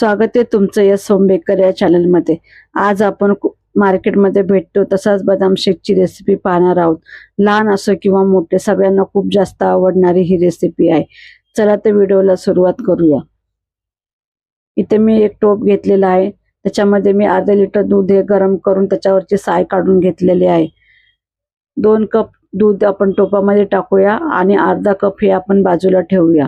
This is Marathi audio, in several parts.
स्वागत आहे तुमचं या सोमबेकर या चॅनलमध्ये आज आपण कु- मार्केटमध्ये भेटतो तसाच बदाम शेकची रेसिपी पाहणार आहोत. लहान असो किंवा मोठे सगळ्यांना खूप जास्त आवडणारी ही रेसिपी आहे. चला तर व्हिडिओला सुरुवात करूया. इथे मी एक टोप घेतलेला आहे. त्याच्यामध्ये मी अर्धा लिटर दूध हे गरम करून त्याच्यावरची साय काढून घेतलेली आहे. दोन कप दूध आपण टोपामध्ये टाकूया आणि अर्धा कप हे आपण बाजूला ठेवूया.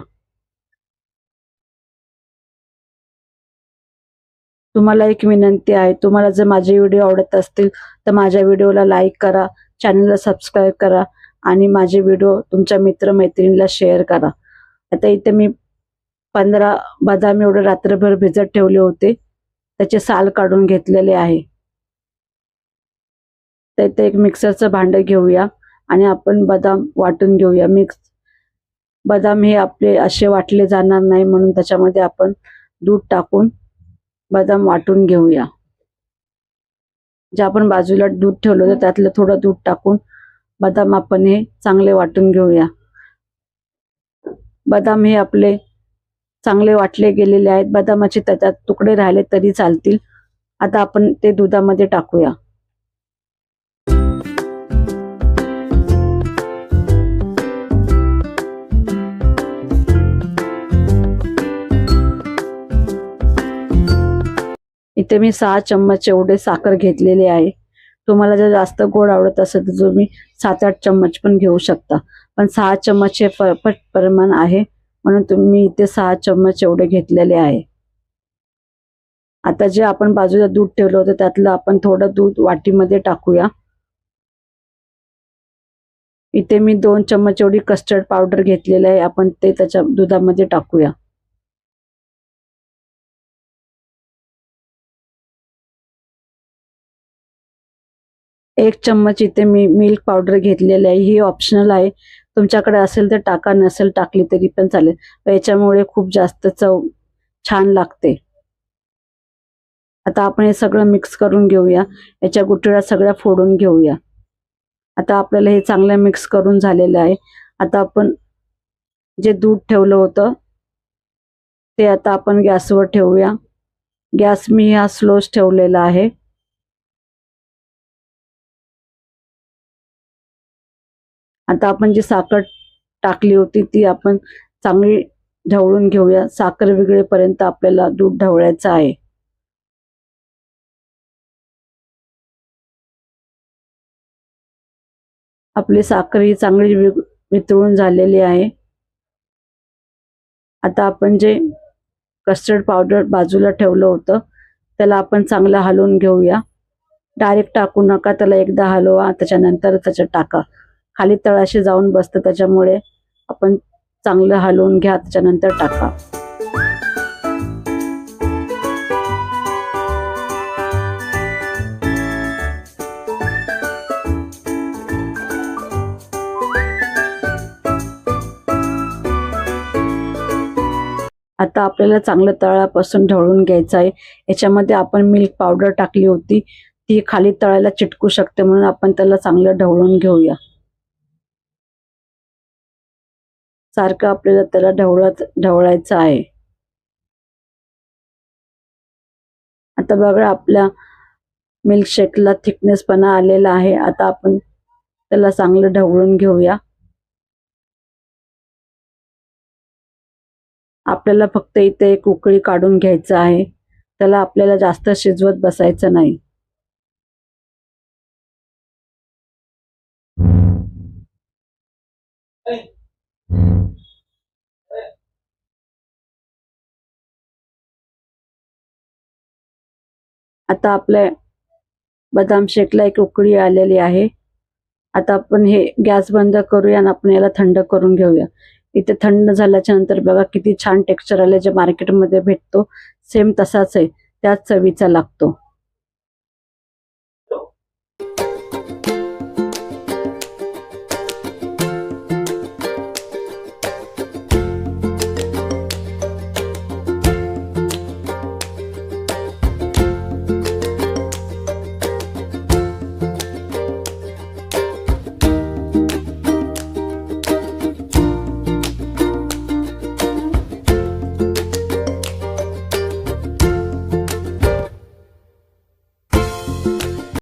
तुम्हाला एक विनंती आहे तुम्हाला जर माझे व्हिडिओ आवडत असतील तर माझ्या व्हिडिओला लाईक करा चॅनलला सबस्क्राईब करा आणि माझे व्हिडिओ तुमच्या मित्रमैत्रिणीला शेअर करा. आता इथे मी पंधरा बदाम एवढे रात्रभर भिजत ठेवले होते त्याचे साल काढून घेतलेले आहे. तर इथे एक मिक्सरचं भांडं घेऊया आणि आपण बदाम वाटून घेऊया. मिक्स बदाम हे आपले असे वाटले जाणार नाही म्हणून त्याच्यामध्ये आपण दूध टाकून बदाम वाटून घेऊया. जे आपण बाजूला दूध ठेवलं होतं त्यातलं थोडं दूध टाकून बदाम आपण हे चांगले वाटून घेऊया. बदाम हे आपले चांगले वाटले गेलेले आहेत. बदामाचे त्याच्यात तुकडे राहिले तरी चालतील. आता आपण ते दुधामध्ये टाकूया. इथे मी सहा चम्मच एवढे साखर घेतलेले आहे. तुम्हाला जर जास्त गोड आवडत असेल तर तुम्ही सात आठ चम्मच पण घेऊ शकता. पण सहा चम्मच हे परफेक्ट प्रमाण आहे. म्हणून तुम्ही इथे सहा चम्मच एवढे घेतलेले आहे. आता जे आपण बाजूला दूध ठेवलं होतं त्यातलं आपण थोडं दूध वाटीमध्ये टाकूया. इथे मी दोन चम्मच एवढी कस्टर्ड पावडर घेतलेली आहे. आपण ते त्याच्या दुधामध्ये टाकूया. एक चम्मच इथे मी मिल्क पावडर घेतलेली आहे. ही ऑप्शनल आहे. तुमच्याकडे असेल तर टाका नसेल टाकली तरी पण चालेल. याच्यामुळे खूप जास्त चव छान लागते. आता आपण हे सगळं मिक्स करून घेऊया. याच्या गुठळ्या सगळ्या फोडून घेऊया. आता आपल्याला हे चांगलं मिक्स करून झालेलं आहे. आता आपण जे दूध ठेवलं होतं ते आता आपण गॅसवर ठेवूया. गॅस मी हा स्लोच ठेवलेला आहे. आता आपण जी साखर टाकली होती ती आपण चांगली ढवळून घेऊया. साखर विगळेपर्यंत आपल्याला दूध ढवळायचं आहे. आपली साखर ही चांगली वितळून झालेली आहे. आता आपण जे कस्टर्ड पावडर बाजूला ठेवलं होतं त्याला आपण चांगलं हलवून घेऊया. डायरेक्ट टाकू नका त्याला एकदा हलवा त्याच्यानंतर त्याच्यात टाका. खाली तळाशी जाऊन बसतं. त्याच्यामुळे आपण चांगलं हलवून घ्या. त्याच्यानंतर टाका. आता आपल्याला चांगलं तळापासून ढवळून घ्यायचं आहे. याच्यामध्ये आपण मिल्क पावडर टाकली होती. ती खाली तळायला चिटकू शकते म्हणून आपण त्याला चांगलं ढवळून घेऊया. सारखं आपल्याला त्याला ढवळत ढवळायचं आहे. आता बघा आपल्या मिल्कशेकला थिकनेसपणा आलेला आहे. आता आपण त्याला चांगलं ढवळून घेऊया. आपल्याला फक्त इथे एक उकळी काढून घ्यायचं आहे. त्याला आपल्याला जास्त शिजवत बसायचं नाही. आता आपल्या बदाम शेकला एक उकळी आलेली आहे. आता आपण हे गॅस बंद करूया आणि आपण याला थंड करून घेऊया. इथे थंड झाल्याच्यानंतर बघा किती छान टेक्स्चर आले जे मार्केटमध्ये भेटतो सेम तसाच आहे. त्याच चवीचा लागतो.